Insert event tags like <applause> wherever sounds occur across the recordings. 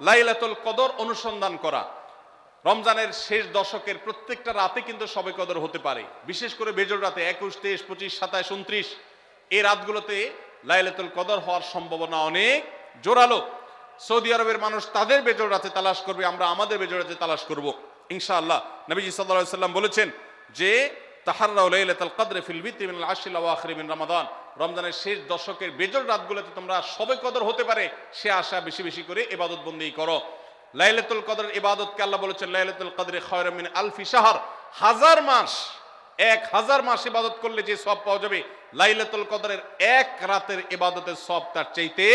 লাইলাতুল কদর অনুসন্ধান করা। রমজানের শেষ দশকের প্রত্যেকটা রাতে কিন্তু সবে কদর হতে পারে। বিশেষ করে বেজর রাতে একুশ, তেইশ, পঁচিশ সাতাশ উনত্রিশ। এই রাতগুলোতে লাইলাতুল কদর হওয়ার সম্ভাবনা অনেক জোরালো। সৌদি আরবের মানুষ তাদের বেজর রাতে তালাশ করবে, আমরা আমাদের বেজর রাতে তালাশ করব। ইনশাআল্লাহ নবীজি সাল্লাল্লাহু আলাইহি সাল্লাম বলেছেন যে, তাহাররাউ লাইলাতুল কদর ফিল বিত্রি মিনাল আওয়াখির মিন রমাদান। রমজানের শেষ দশকের বেজর রাতগুলোতে তোমরা সবে কদর হতে পারে, সে আশা বেশি বেশি করে এবাদত বন্দেই করো। লাইলাতুল কদর ইবাদতকে আল্লাহ বলেছেন? লাইলাতুল কদরে খয়রা মিন আলফি শাহর। হাজার মাস, এক হাজার মাস ইবাদত করলে যে সব পাওয়া যাবে। লাইলাতুল কদরের এক রাতের ইবাদতের সব তার চাইতে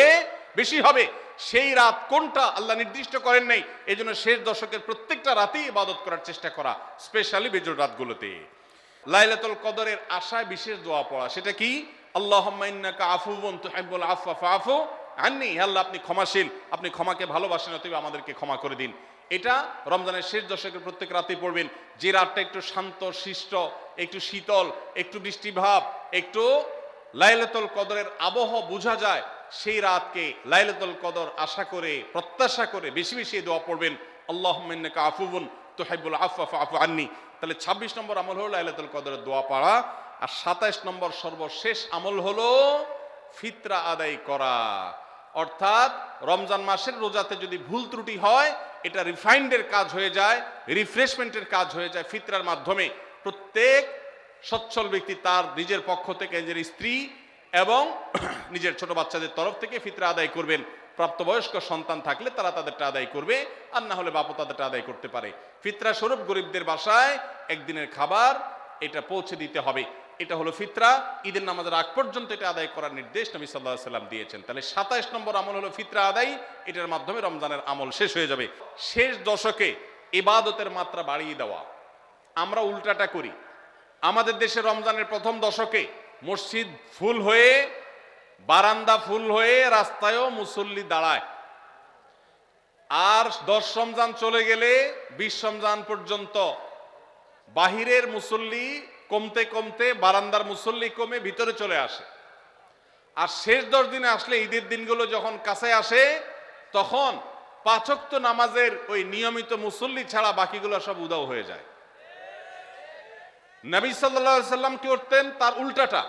বেশি হবে। সেই রাত কোনটা আল্লাহ নির্দিষ্ট করেন নাই। এই জন্য শেষ দশকের প্রত্যেকটা রাতেই ইবাদত করার চেষ্টা করা, স্পেশালি বেজর রাতগুলোতে। লাইলাতুল কদরের আশায় বিশেষ দোয়া পড়া, সেটা কি? আল্লাহুম্মা ইন্নাকা আফুবুন তুহিব্বুল আফওয়া ফাফু আন্নি। আল্লাহ, আপনি ক্ষমাশীল, আপনি ক্ষমাকে ভালোবাসেন, অতএব আমাদেরকে ক্ষমা করে দিন। এটা রমজানের শেষ দশকের প্রত্যেক রাতেই পড়বেন। যে রাতটা একটু শান্ত, শিষ্ট, একটু শীতল, একটু বৃষ্টিভাব, একটু লাইলাতুল কদরের আবহ বোঝা যায়, সেই রাতকে লাইলাতুল কদর আশা করে, প্রত্যাশা করে বেশি বেশি দোয়া পড়বেন। আল্লাহ আফুবুন তোহাইবুল আফা আফু আন্নি। তাহলে ২৬ নম্বর আমল হলো লাইলাতুল কদরের দোয়া পড়া। আর সাতাইশ নম্বর সর্বশেষ আমল হলো ফিতরা আদায় করা। অর্থাৎ রমজান মাসের রোজাতে যদি ভুল ত্রুটি হয়, এটা রিফাইন্ডের কাজ হয়ে যায়, রিফ্রেশমেন্টের কাজ হয়ে যায় ফিতরার মাধ্যমে। প্রত্যেক সচ্ছল ব্যক্তি তার নিজের পক্ষ থেকে নিজের স্ত্রী এবং <clears throat> নিজের ছোট বাচ্চাদের তরফ থেকে ফিতরা আদায় করবেন। প্রাপ্তবয়স্ক সন্তান থাকলে তারা তাদেরটা আদায় করবে, আর না হলে বাপও তাদেরটা আদায় করতে পারে। ফিতরা স্বরূপ গরিবদের বাসায় একদিনের খাবার, এটা পৌঁছে দিতে হবে। এটা হলো ফিতরা, ঈদের নামাজের আগ পর্যন্ত এটা আদায় করার নির্দেশ নবী সাল্লাহ সাল্লাম দিয়েছেন। তাহলে সাতাইশ নম্বর আমল হলো ফিতরা আদায়, এটার মাধ্যমে রমজানের আমল শেষ হয়ে যাবে। শেষ দশকে ইবাদতের মাত্রা বাড়িয়ে দেওয়া। আমরা উল্টাটা করি। আমাদের দেশে রমজানের প্রথম দশকে মসজিদ ফুল হয়ে, বারান্দা ফুল হয়ে রাস্তায়ও মুসল্লি দাঁড়ায়। আর দশ রমজান চলে গেলে, বিশ রমজান পর্যন্ত বাহিরের মুসল্লি কমতে কমতে বারান্দার মুসল্লি কমে ভিতরে চলে আসে। আর শেষ দশ দিনে আসলে ঈদের দিনগুলো যখন কাছে আসে, তখন পাচক্ত নামাজের ওই নিয়মিত মুসল্লি ছাড়া বাকিগুলো সব উদাও হয়ে যায়। নবী সাল্লাম কি করতেন? তার উল্টাটা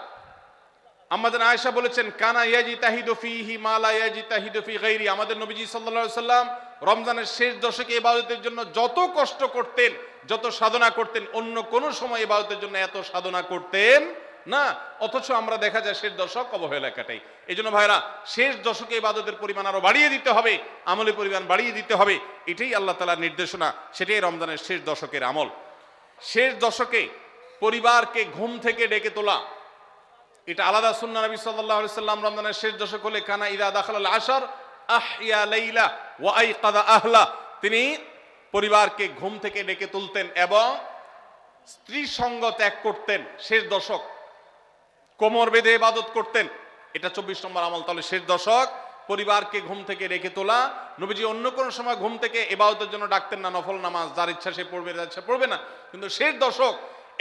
আমাদের আয়েশা বলেছেন, কানা ইয়াজি তাহিদু ফিহি মা লা ইয়াজি তাহিদু ফি আমাদের নবীজি আলাইহি সাল্লাম রমজানের শেষ দশকে ইবাদতের জন্য যত কষ্ট করতেন, যত সাধনা করতেন, অন্য কোন সময় ইবাদতের জন্য এত সাধনা করতেন না। অথচ আমরা দেখা যায় শেষ দশক অবহেলা কাটাই এই জন্য ভাইরা, শেষ দশকে ইবাদতের পরিমাণ আরও বাড়িয়ে দিতে হবে, আমলের পরিমাণ বাড়িয়ে দিতে হবে। এটাই আল্লাহ তালার নির্দেশনা, সেটাই রমজানের শেষ দশকের আমল। শেষ দশকে পরিবারকে ঘুম থেকে ডেকে তোলা এটা আলাদা সুন্না নবী সাল্লাল্লাহু আলাইহি সাল্লাম রমজানের শেষ দশক হলে, কানা ইদা দাখাল আশার আহিয়া লাইলা ওয়া আইকাদা আহলা। তিনি পরিবারকে ঘুম থেকে ডেকে তুলতেন এবং স্ত্রী সঙ্গ ত্যাগ করতেন শেষ দশক। কোমর বেঁধে ইবাদত করতেন। এটা চব্বিশ নম্বর আমল তাহলে শেষ দশক। পরিবারকে ঘুম থেকে রেখে তোলা। নবীজি অন্য কোনো সময় ঘুম থেকে এবাদতের জন্য ডাকতেন না, নফল নামাজ, যার ইচ্ছা সে পড়বে, যার ইচ্ছা পড়বে না। কিন্তু শেষ দশক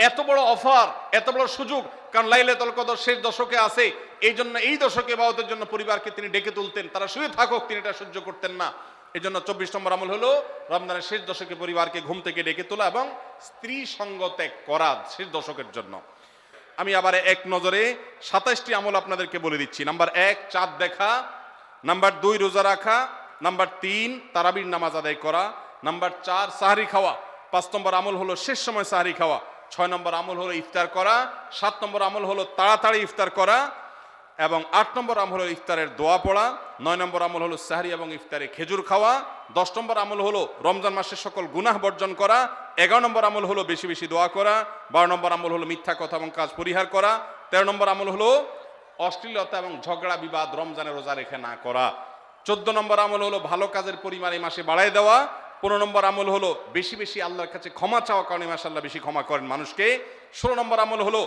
এত বড় অফার, এত বড় সুযোগ, কারণ লাইলাতুল কদর শেষ দশকে আছে এই জন্য এই দশকে ইবাদতের জন্য পরিবারকে তিনি ডেকে তুলতেন, তারা শুয়ে থাকুক, তিনি এটা সহ্য করতেন না। এই জন্য চব্বিশ নম্বর আমল হলো, রমজানের শেষ দশকে পরিবারকে ঘুম থেকে ডেকে তোলা এবং স্ত্রী সঙ্গ ত্যাগ করা শেষ দশকের জন্য। আমি আবার এক নজরে সাতাশটি আমল আপনাদেরকে বলে দিচ্ছি। নাম্বার এক, চাঁদ দেখা। নাম্বার দুই, রোজা রাখা। নাম্বার তিন, তারাবির নামাজ আদায় করা। নাম্বার চার, সাহারি খাওয়া। পাঁচ নম্বর আমল হলো, শেষ সময় সাহারি খাওয়া। ছয় নম্বর আমল হলো ইফতার করা, সাত নম্বর আমল হলো তাড়াতাড়ি ইফতার করা, এবং আট নম্বর আমল হলো ইফতারের দোয়া পড়া, নয় নম্বর আমল হলো সাহারি এবং ইফতারে খেজুর খাওয়া, দশ নম্বর আমল হলো রমজান মাসের সকল গুনাহ বর্জন করা, এগারো নম্বর আমল হলো বেশি বেশি দোয়া করা, বারো নম্বর আমল হলো মিথ্যা কথা এবং কাজ পরিহার করা, তেরো নম্বর আমল হলো অশ্লীলতা এবং ঝগড়া বিবাদ রমজানের রোজা রেখে না করা, চোদ্দ নম্বর আমল হলো ভালো কাজের পরিমাণ এই মাসে বাড়ায় দেওয়া পনেরো নম্বর আমল হলো বেশি বেশি আল্লাহর কাছে ক্ষমা চাওয়া কারণে মাসে আল্লাহ বেশি ক্ষমা করেন মানুষকে। ষোলো নম্বর আমল হলো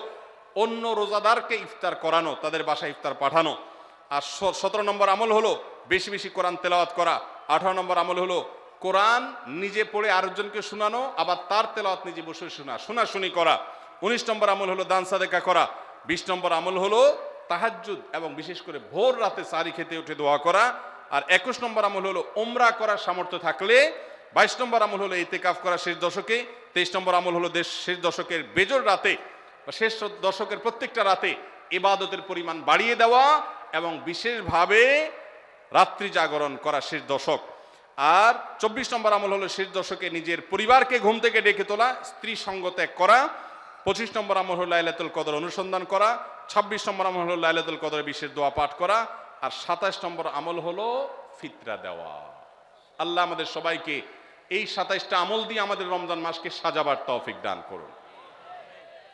অন্য রোজাদারকে ইফতার করানো, তাদের বাসায় ইফতার পাঠানো। আর সতেরো নম্বর আমল হলো বেশি বেশি কোরআন তেলাওয়াত করা। আঠারো নম্বর আমল হলো কোরআন নিজে পড়ে আরেকজনকে শোনানো, আবার তার তেলাওয়াত নিজে বসে শোনা, শোনাশুনি করা। উনিশ নম্বর আমল হলো দান সাদেকা করা। বিশ নম্বর আমল হলো তাহাজ্জুদ এবং বিশেষ করে ভোর রাতে সারি খেতে উঠে দোয়া করা। আর একুশ নম্বর আমল হলো ওমরা করার সামর্থ্য থাকলে বাইশ নম্বর আমল হলো ইতেকাফ করা শেষ দশকে, তেইশ নম্বর আমল হলো দেশ শেষ দশকের বেজর রাতে বা শেষ দশকের প্রত্যেকটা রাতে ইবাদতের পরিমাণ বাড়িয়ে দেওয়া এবং বিশেষভাবে রাত্রি জাগরণ করা শেষ দশক। আর চব্বিশ নম্বর আমল হলো শেষ দশকে নিজের পরিবারকে ঘুম থেকে ডেকে তোলা, স্ত্রী সঙ্গ ত্যাগ করা। পঁচিশ নম্বর আমল হলো লাইলাতুল কদর অনুসন্ধান করা। ছাব্বিশ নম্বর আমল হলো লাইলাতুল কদর বিশেষ দোয়া পাঠ করা। আর সাতাশ নম্বর আমল হলো ফিতরা দেওয়া। আল্লাহ আমাদের সবাইকে এই সাতাইশটা আমল দিয়ে আমাদের রমজান মাসকে সাজাবার তৌফিক দান করুন।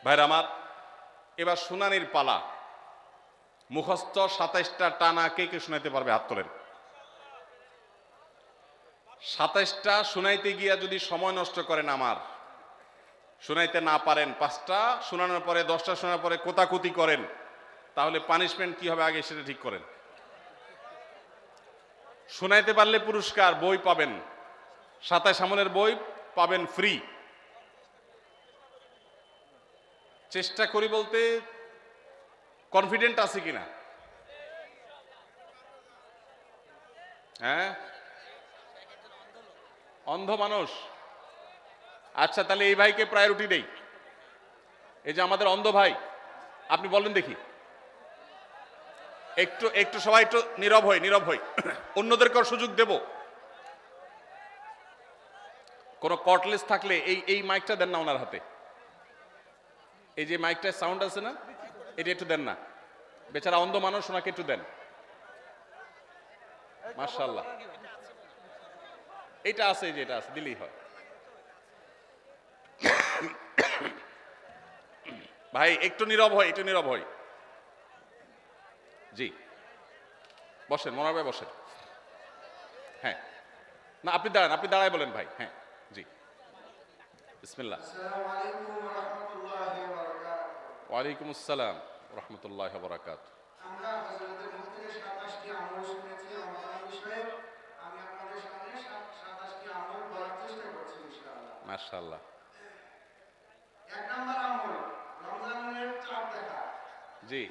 ভাইরা আমার, এবার শুনানির পালা। মুখস্থ সাতাইশটা টানা কে কে শোনাইতে পারবে? হাত তোলেন। সাতাইশটা শুনাইতে গিয়া যদি সময় নষ্ট করেন আমার, শুনাইতে না পারেন পাঁচটা, শোনানোর পরে দশটা শোনার পরে কোতাকুতি করেন, তাহলে পানিশমেন্ট কি হবে আগে সেটা ঠিক করেন। শোনাইতে পারলে পুরস্কার, বই পাবেন। সাতাইশ আমলের বই পাবেন ফ্রি। চেষ্টা করি বলতে কনফিডেন্ট আছে কিনা। হ্যাঁ? অন্ধ মানুষ। আচ্ছা তাহলে এই ভাইকে প্রায়োরিটি দেই। এই যে আমাদের অন্ধ ভাই, আপনি বলেন দেখি। একটু একটু সবাই একটু নীরব হই নীরব হই। অন্যদেরকেও সুযোগ দেব। কোনো কটলেস থাকলে এই এই মাইকটা দেন না ওনার হাতে। এই যে মাইকটার সাউন্ড আছে না, এটা একটু দেন না। বেচারা অন্ধ মানুষ ওনাকে একটু দেন। মার্শাল্লাহ এটা আছে যে এটা আছে, দিলেই হয়। ভাই, একটু নীরব হয় একটু নীরব হয় জি। বসেন ভাই বসেন। হ্যাঁ। না, আপনি দাঁড়ান, আপনি দাঁড়ায় বলেন ভাই হ্যাঁ। বিসমিল্লাহ। ওয়ালাইকুম আসসালাম রহমতুল্লাহ বরাকাত মাশাল্লাহ এক জি।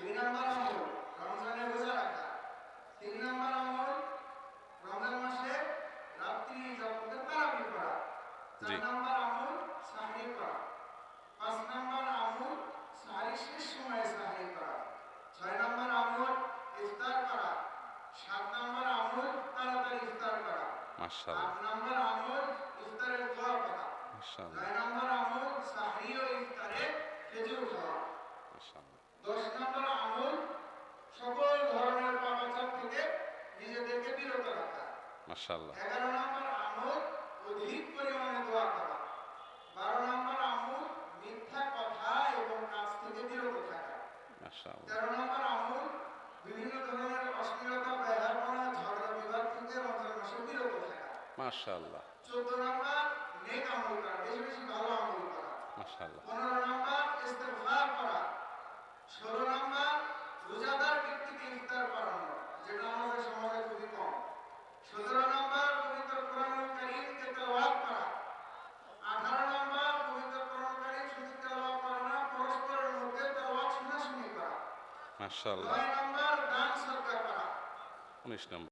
দুই করা মার্শাল্লাহ আমল ইফতারের দোয়া করা মার্শাল্লাহ নয় আমল সাহরি ও ইফতারে খেজুর খাওয়া। মার্শাল্লাহ দশ নম্বর আমল সকল ধরনের পাপাচার থেকে নিজেদেরকে বিরত রাখা। এগারো নম্বর আমল অধিক পরিমাণে দোয়া করা। বারো নম্বর আমল মিথ্যা কথা এবং কাজ থেকে বিরত থাকা। নম্বর আমল বিভিন্ন ধরনের অশ্লীলতা ব্যবহারপনা ঝগড়া বিবাদ থেকে রমজান মাসে বিরত মার্শাল্লাহ চোদ্দ নম্বর নেক আমল করা বেশি বেশি ভালো আমল করা। মার্শাল্লাহ পনেরো নম্বর ইস্তেগফার করা। ষোলো নম্বর রোজাদার ব্যক্তিকে ইফতার করানো যেটা আমাদের সমাজে খুবই কম। সতেরো নম্বর পবিত্র কোরআনুল কারীমকে তেলাওয়াত করা। আঠারো নম্বর পবিত্র কোরআন কারীম শুধু তেলাওয়াত করা না পরস্পরের মধ্যে তেলাওয়াত শোনাশুনি করা। মার্শাল্লাহ নয় নম্বর দান সরকার করা। উনিশ নম্বর।